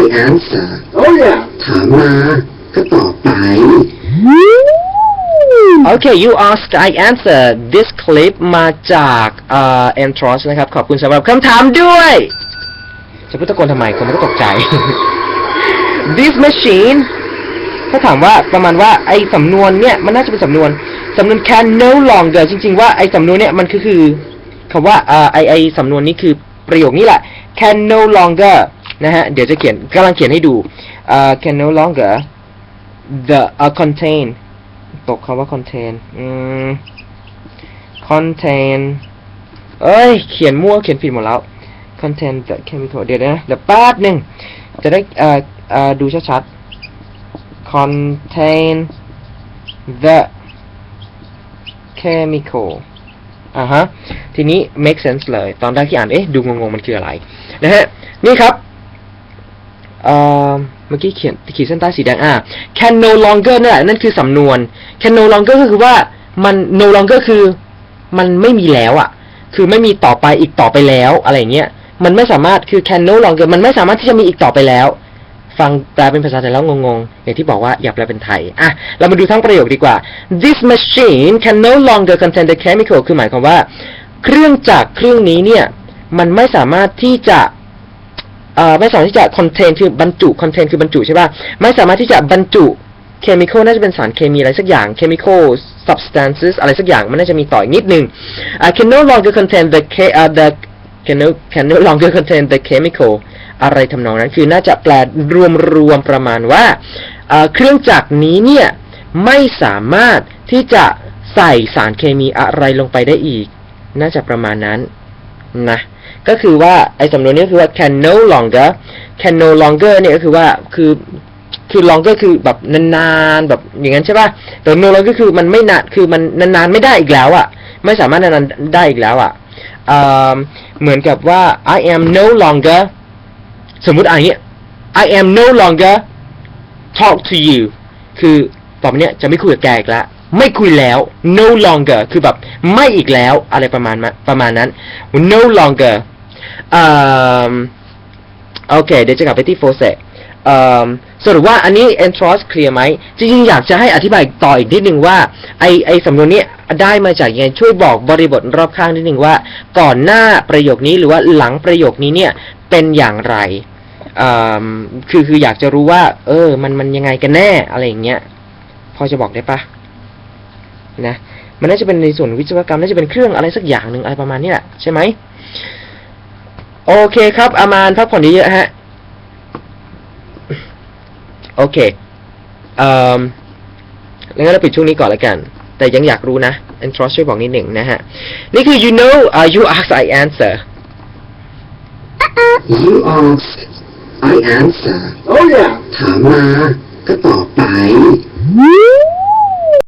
I answer Oh yeah. ถามมาก็ตอบไป Okay you ask I answer this clip มาจากเอ่อ e n t r o s นะครับ ขอบคุณสำหรับคำถามด้วย จะพูดตะโกนทำไม คนมันก็ตกใจ this machine ถ้าถามว่าประมาณว่าไอ้สำนวนเนี่ย มันน่าจะเป็นสำนวน สำนวน can no longer จริง ๆ ว่าไอ้สำนวนเนี่ย มันคือคือคำว่าเอ่อไอ้ไอ้สำนวนนี้คือประโยคนี้แหละ can no longer นะฮะ เดี๋ยวจะเขียนกำลังเขียนให้ดูเอ่อ can no longer the uh, contain ตกคำว่า contain อืม contain เอ้ย เขียนมั่วเขียนผิดหมดแล้ว contain the chemical เดี๋ยวนะ เดี๋ยวแป๊บหนึ่งจะได้เอ่อเอ่อดูชัดๆ contain the chemical อ่าฮะ ทีนี้ make sense เลย ตอนแรกที่อ่าน เอ๊ะ ดูงงๆ มันคืออะไร นะฮะ นี่ครับ เมื่อกี้เขียนขีดเส้นใต้สีแดงอ่า can no longer นั่นแหละนั่นคือสำนวน can no longer ก็คือว่ามัน no longer คือมันไม่มีแล้วอะคือไม่มีต่อไปอีกต่อไปแล้วอะไรเงี้ย มันไม่สามารถคือ can no longer มันไม่สามารถที่จะมีอีกต่อไปแล้ว ฟังแปลเป็นภาษาไทยแล้วงงๆ อย่างที่บอกว่าอย่าแปลเป็นไทย อะ เรามาดูทั้งประโยคดีกว่า this machine can no longer contain the chemical คือหมายความว่า เครื่องจักรเครื่องนี้เนี่ย มันไม่สามารถที่จะ ไม่สามารถที่จะ contain คือบรรจุ contain คือบรรจุใช่ป่ะไม่สามารถที่จะบรรจุ chemical น่าจะเป็นสารเคมีอะไรสักอย่าง chemical substances อะไรสักอย่างมันน่าจะมีต่ออีกนิดนึงอ่า can no longer contain the K- อ่า the can no can no longer contain the chemical อะไรทำนองนั้นคือน่าจะแปลรวมๆประมาณว่า เครื่องจักรนี้เนี่ย ไม่สามารถที่จะใส่สารเคมีอะไรลงไปได้อีก น่าจะประมาณนั้นนะ ก็คือว่าไอ้สำนวนนี้คือว่า can no longer can no longer เนี่ยก็คือว่าคือคือ longer คือแบบนานๆแบบอย่างนั้นใช่ป่ะแต่ no longer คือมันไม่นานคือมันนานๆไม่ได้อีกแล้วอะ่ะ ไม่สามารถนานๆได้อีกแล้วอะ่ะอ่าเหมือนกับว่า I am no longer สมมุติอะไรเงี้ย I am no longer talk to you คือต่อไปเนี้ยจะไม่คุยกับแกอีกแล้วไม่คุยแล้ว no longer คือแบบไม่อีกแล้ว อะไรประมาณประมาณนั้น no longer โอเค เดี๋ยวจะกลับไปที่โฟเซสรุปว่าอันนี้ entros เคลียร์ไหม จริงๆ อยากจะให้อธิบายต่ออีกนิดนึงว่า ไอไอสำนวนนี้ได้มาจากยังไงช่วยบอกบริบทรอบข้างนิดนึงว่า ก่อนหน้าประโยคนี้หรือว่าหลังประโยคนี้เนี่ยเป็นอย่างไรคือคืออยากจะรู้ว่า เออ มันมันยังไงกันแน่อะไรอย่างเงี้ย พอจะบอกได้ปะนะ มันน่าจะเป็นในส่วนวิศวกรรมน่าจะเป็นเครื่องอะไรสักอย่างหนึ่งอะไรประมาณนี้แหละใช่ไหม โอเคครับ อามานพักผ่อนเยอะๆฮะ โอเค เอ่อแล้วงั้นเราปิดช่วงนี้ก่อนแล้วกัน แต่ยังอยากรู้นะ a n t r o s ช่วยบอกนิดหนึ่งนะฮะ นี่คือ you know uh, you ask I answer You ask I answer Oh yeah. ถามมา ก็ตอบไป Woo!